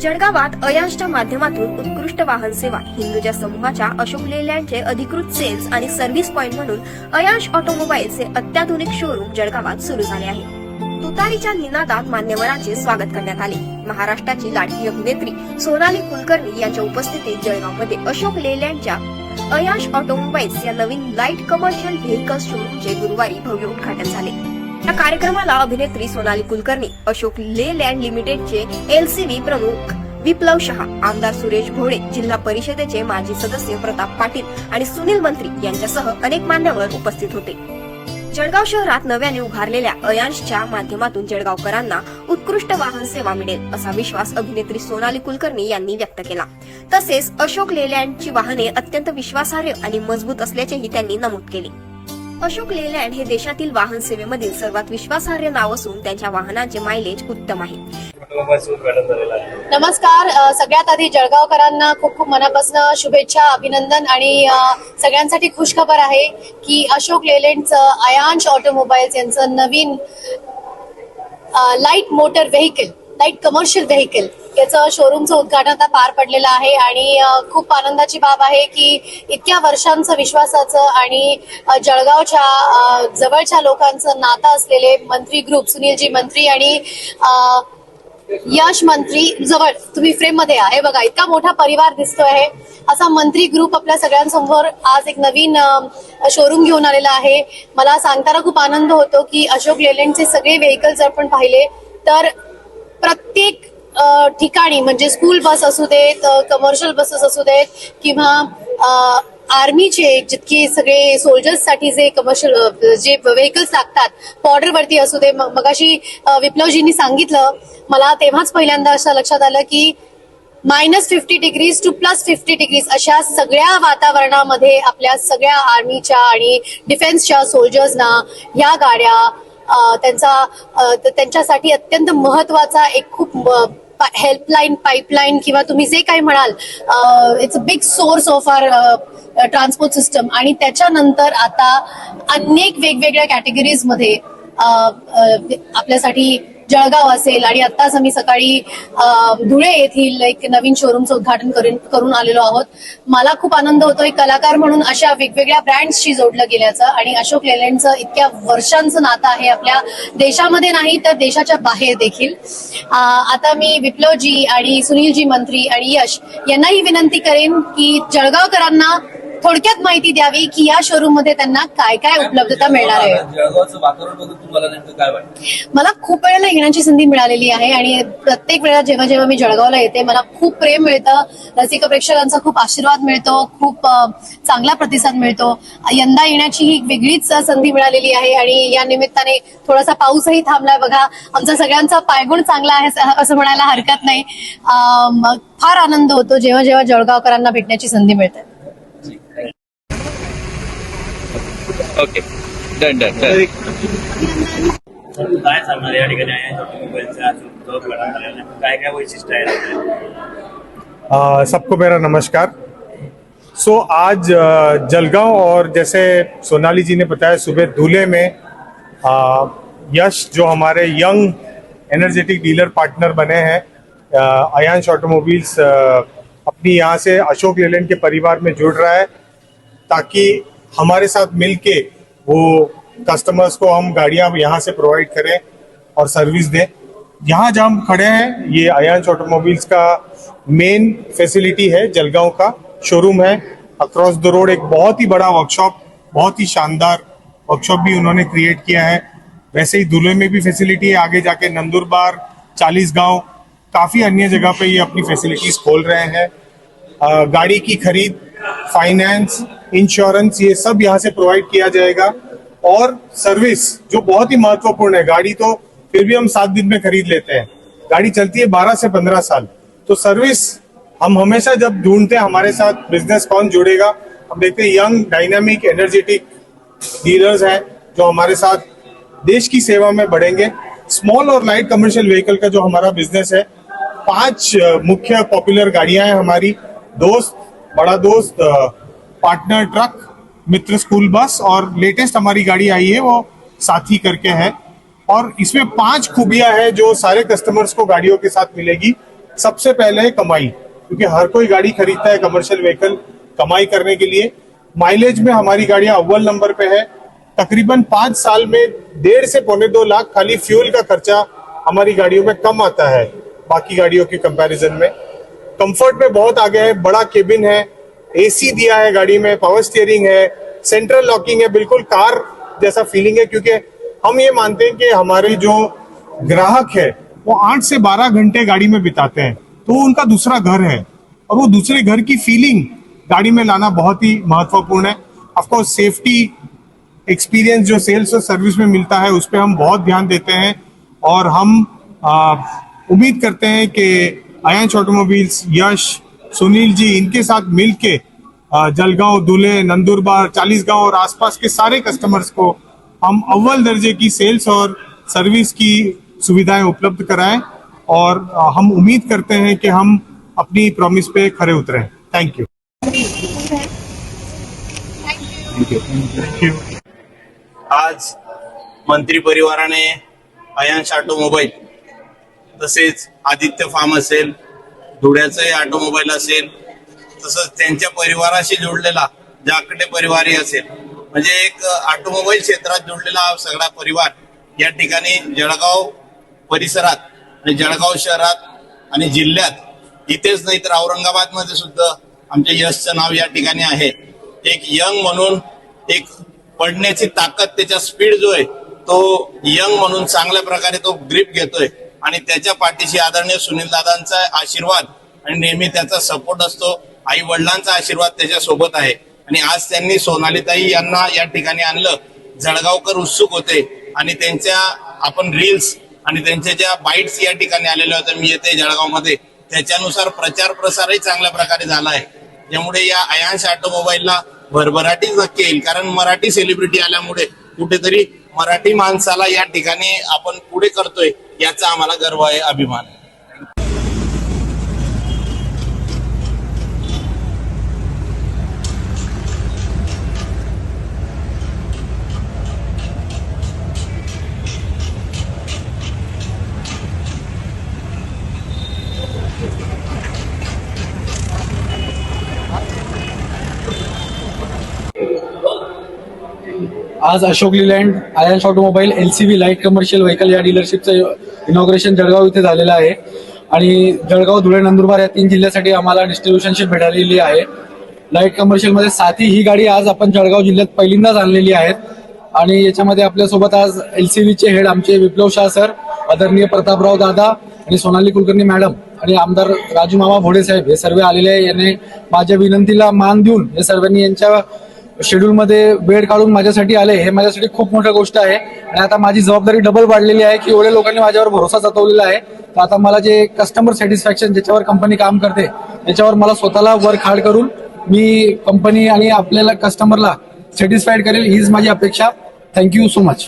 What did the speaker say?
जळगावात अयांशच्या माध्यमातून उत्कृष्ट वाहन सेवा. हिंदूच्या समूहाच्या अशोक लेल्यांचे अधिकृत सेल्स आणि सर्व्हिस पॉइंट म्हणून अयांश ऑटोमोबाईलचे अत्याधुनिक शोरूम जळगावात सुरू झाले आहे. तुतारीच्या निनादात मान्यवरांचे स्वागत करण्यात आले. महाराष्ट्राची लाडकी अभिनेत्री सोनाली कुलकर्णी यांच्या उपस्थितीत जळगावमध्ये अशोक लेल्यांच्या अयांश ऑटोमोबाईल्स या नवीन लाइट कमर्शियल व्हेकल्स शोरूमचे गुरुवारी भव्य उद्घाटन झाले. या कार्यक्रमाला अभिनेत्री सोनाली कुलकर्णी अशोक लेलँड लिमिटेडचे एलसीबी प्रमुख विप्लव शहा आमदार सुरेश भोळे जिल्हा परिषदेचे माजी सदस्य प्रताप पाटील आणि सुनील मंत्री यांच्यासह अनेक मान्यवर उपस्थित होते. जळगाव शहरात नव्याने उभारलेल्या अयांशच्या माध्यमातून जळगावकरांना उत्कृष्ट वाहन सेवा मिळेल असा विश्वास अभिनेत्री सोनाली कुलकर्णी यांनी व्यक्त केला. तसेच अशोक लेलँडची वाहने अत्यंत विश्वासार्ह आणि मजबूत असल्याचेही त्यांनी नमूद केले. अशोक लेलँड हे देशातील वाहन सेवेमधील सर्वात विश्वासार्ह नाव असून त्यांच्या वाहनाचे मायलेज उत्तम आहे. नमस्कार सगळ्यात आधी जळगावकरांना खूप खूप मनापासून शुभेच्छा अभिनंदन आणि सगळ्यांसाठी खुशखबर आहे की अशोक लेलँडचं अयांश ऑटोमोबाईल्स यांचं नवीन light motor vehicle light commercial vehicle याचं शोरूमचं उद्घाटन आता पार पडलेलं आहे आणि खूप आनंदाची बाब आहे की इतक्या वर्षांचं विश्वासाचं आणि जळगावच्या जवळच्या लोकांचं नातं असलेले मंत्री ग्रुप सुनीलजी मंत्री आणि यश मंत्री जवळ तुम्ही फ्रेममध्ये आहे. बघा इतका मोठा परिवार दिसतोय आहे असा मंत्री ग्रुप आपल्या सगळ्यांसमोर आज एक नवीन शोरूम घेऊन आलेला आहे. मला सांगताना खूप आनंद होतो की अशोक लेलँडचे सगळे व्हेकल्स आपण पाहिले तर प्रत्येक ठिकाणी म्हणजे स्कूल बस असू देत कमर्शियल बसेस असू देत किंवा आर्मीचे जितके सगळे सोल्जर्ससाठी जे कमर्शियल जे व्हेकल्स लागतात बॉर्डरवरती असू दे म- मगाशी विप्लवजींनी सांगितलं मला तेव्हाच पहिल्यांदा असं लक्षात आलं की minus fifty degrees to plus fifty degrees अशा सगळ्या वातावरणामध्ये आपल्या सगळ्या आर्मीच्या आणि डिफेन्सच्या सोल्जर्सना ह्या गाड्या त्यांचा त्यांच्यासाठी अत्यंत महत्त्वाचा एक खूप हेल्पलाईन पाईपलाईन किंवा तुम्ही जे काही म्हणाल it's a big source of our transport system आणि त्याच्यानंतर आता अनेक वेगवेगळ्या कॅटेगरीजमध्ये आपल्यासाठी जळगाव असेल आणि आत्ताच आम्ही सकाळी धुळे येथील एक नवीन शोरूमचं उद्घाटन करून करून आलेलो आहोत. मला खूप आनंद होतोय. कलाकार म्हणून अशा वेगवेगळ्या ब्रँड्सशी जोडलं गेल्याचं आणि अशोक लेलँडचं इतक्या वर्षांचं नातं आहे आपल्या देशामध्ये नाही तर देशाच्या बाहेर देखील. आता मी विप्लवजी आणि सुनीलजी मंत्री आणि यश यांनाही विनंती करेन की जळगावकरांना थोडक्यात माहिती द्यावी की या शोरूममध्ये त्यांना काय काय उपलब्धता मिळणार आहे. मला खूप वेळेला येण्याची संधी मिळालेली आहे आणि प्रत्येक वेळेला जेव्हा जेव्हा मी जळगावला येते मला खूप प्रेम मिळतं. रसिक प्रेक्षकांचा खूप आशीर्वाद मिळतो खूप चांगला प्रतिसाद मिळतो. यंदा येण्याची ही एक वेगळीच संधी मिळालेली आहे आणि या निमित्ताने थोडासा पाऊसही थांबलाय. बघा आमचा सगळ्यांचा पायगुण चांगला आहे असं म्हणायला हरकत नाही. फार आनंद होतो जेव्हा जेव्हा जळगावकरांना भेटण्याची संधी मिळते. ओके डन डन काय सांगणार या ठिकाणी काय काय वैशिष्ट्य आहे सबको मेरा नमस्कार। सो so, आज जलगांव और जैसे सोनाली जी ने बताया सुबह दूल्हे में आ, यश जो हमारे यंग एनर्जेटिक डीलर पार्टनर बने हैं अयांश ऑटोमोबाइल्स अपनी यहाँ से अशोक लेलैंड के परिवार में जुड़ रहा है ताकि हमारे साथ मिलके वो कस्टमर्स को हम गाड़ियाँ यहाँ से प्रोवाइड करें और सर्विस दें। यहाँ जहाँ हम खड़े हैं, ये अयांश ऑटोमोबाइल्स का मेन फैसिलिटी है, जलगांव का शोरूम है। अक्रॉस द रोड एक बहुत ही बड़ा वर्कशॉप बहुत ही शानदार वर्कशॉप भी उन्होंने क्रिएट किया है। वैसे ही दूल्हे में भी फैसिलिटी है, आगे जाके नंदुरबार चालीस गाँव काफ़ी अन्य जगह पे ये अपनी फैसिलिटीज़ खोल रहे हैं। गाड़ी की खरीद फाइनेंस इंश्योरेंस ये सब यहाँ से प्रोवाइड किया जाएगा। और सर्विस जो बहुत ही महत्वपूर्ण है, गाड़ी तो फिर भी हम सात दिन में खरीद लेते हैं। गाड़ी चलती है बारह से पंद्रह साल। तो सर्विस हम हमेशा जब ढूंढते हैं, हमारे साथ बिज़नेस कौन जुड़ेगा, हम देखते हैं यंग डायनामिक एनर्जेटिक डीलर्स हैं, जो हमारे साथ देश की सेवा में बढ़ेंगे। स्मॉल और लाइट कमर्शियल व्हीकल का जो हमारा बिज़नेस है, पाँच मुख्य पॉपुलर गाड़ियाँ हैं हमारी। दोस्त, बड़ा दोस्त पार्टनर ट्रक, मित्र स्कूल बस और लेटेस्ट हमारी गाड़ी आई है, वो साथी करके है। और इसमें पाँच खूबियाँ हैं जो सारे कस्टमर्स को गाड़ियों के साथ मिलेगी। सबसे पहले कमाई, क्योंकि हर कोई गाड़ी खरीदता है कमर्शियल व्हीकल कमाई करने के लिए। माइलेज में हमारी गाड़ियाँ अव्वल नंबर पे है। तकरीबन पाँच साल में डेढ़ से पौने दो लाख खाली फ्यूल का खर्चा हमारी गाड़ियों में कम आता है, बाकी गाड़ियों के कंपैरिजन में। कंफर्ट में बहुत आगे है, बड़ा केबिन है एसी दिया है गाड़ी में पावर स्टीयरिंग है सेंट्रल लॉकिंग है, बिल्कुल कार जैसा फीलिंग है, क्योंकि हम ये मानते हैं कि हमारे जो ग्राहक है, वो आठ से बारह घंटे गाड़ी में बिताते हैं तो उनका दूसरा घर है। और वो दूसरे घर की फीलिंग गाड़ी में लाना बहुत ही महत्वपूर्ण है। ऑफकोर्स सेफ्टी एक्सपीरियंस जो सेल्स और सर्विस में मिलता है, उस पर हम बहुत ध्यान देते हैं। और हम उम्मीद करते हैं कि आयांश ऑटोमोबाइल्स यश सुनील जी इनके साथ मिलके जलगांव, दूल्हे, नंदुरबार, चालीसगांव और आसपास के सारे कस्टमर्स को हम अव्वल दर्जे की सेल्स और सर्विस की सुविधाएँ उपलब्ध कराएँ और हम उम्मीद करते हैं कि हम अपनी प्रॉमिस पे खरे उतरे। थैंक यू आज मंत्री परिवाराने अयांश ऑटोमोबाईल तसेच आदित्य फार्म असेल धुळ्याचंही ऑटोमोबाईल असेल तसंच त्यांच्या परिवाराशी जोडलेला जाकडे परिवारही असेल. म्हणजे एक ऑटोमोबाईल क्षेत्रात जोडलेला हा सगळा परिवार या ठिकाणी जळगाव परिसरात आणि जळगाव शहरात आणि जिल्ह्यात इथेच नाही तर औरंगाबादमध्ये सुद्धा आमच्या यशचं नाव या ठिकाणी आहे. एक यंग म्हणून एक पडण्याची ताकद त्याचा स्पीड जो आहे तो यंग म्हणून चांगल्या प्रकारे तो ग्रीप घेतोय. आणि त्याच्या पाठीशी आदरणीय सुनील दादांचा आशीर्वाद आणि नेहमी त्याचा सपोर्ट असतो. आई वडिलांचा आशीर्वाद त्याच्या सोबत आहे. आणि आज त्यांनी सोनालीताई यांना या ठिकाणी आणलं. जळगावकर उत्सुक होते आणि त्यांच्या आपण रील्स आणि त्यांच्या ज्या बाईट्स या ठिकाणी आलेल्या होत्या मी येते जळगावमध्ये त्याच्यानुसार प्रचार प्रसारही चांगल्या प्रकारे झाला आहे. त्यामुळे या अयांश ऑटोमोबाईलला भरभराटीच नक्की येईल. कारण मराठी सेलिब्रिटी आल्यामुळे कुठेतरी मराठी माणसाला या ठिकाणी आपण पुढे करतोय याचा आम्हाला गर्व आहे अभिमान आज Ashok Leyland Ayansh automobile L C V light commercial vehicle या डीलरशिपचं इनॉग्रेशन जळगाव इथे झालेलं आहे. आणि जळगाव धुळे नंदुरबार या तीन जिल्ह्यासाठी आम्हाला डिस्ट्रीब्युशनशिप मिळालेली आहे. लाइट कमर्शियलमध्ये साथी ही गाडी आज आपण जळगाव जिल्ह्यात पहिल्यांदाच आणलेली आहेत. आणि याच्यामध्ये आपल्यासोबत आज एल सी व्हीचे हेड आमचे विप्लव शाह सर आदरणीय प्रतापराव दादा आणि सोनाली कुलकर्णी मॅडम आणि आमदार राजू मामा भोडे साहेब हे सर्व आलेले आहे. याने माझ्या विनंतीला मान देऊन हे सर्वांनी यांच्या शेड्यूलमध्ये वेळ काढून माझ्यासाठी आले हे माझ्यासाठी खूप मोठं गोष्ट आहे. आणि आता माझी जबाबदारी डबल वाढलेली आहे की एवढ्या लोकांनी माझ्यावर भरोसा जतवलेला आहे. तर आता मला जे कस्टमर सॅटिस्फॅक्शन ज्याच्यावर कंपनी काम करते त्याच्यावर मला स्वतःला वर्क हार्ड करून मी कंपनी आणि आपल्याला कस्टमरला सॅटिस्फाईड करेल हीच माझी अपेक्षा. Thank you so much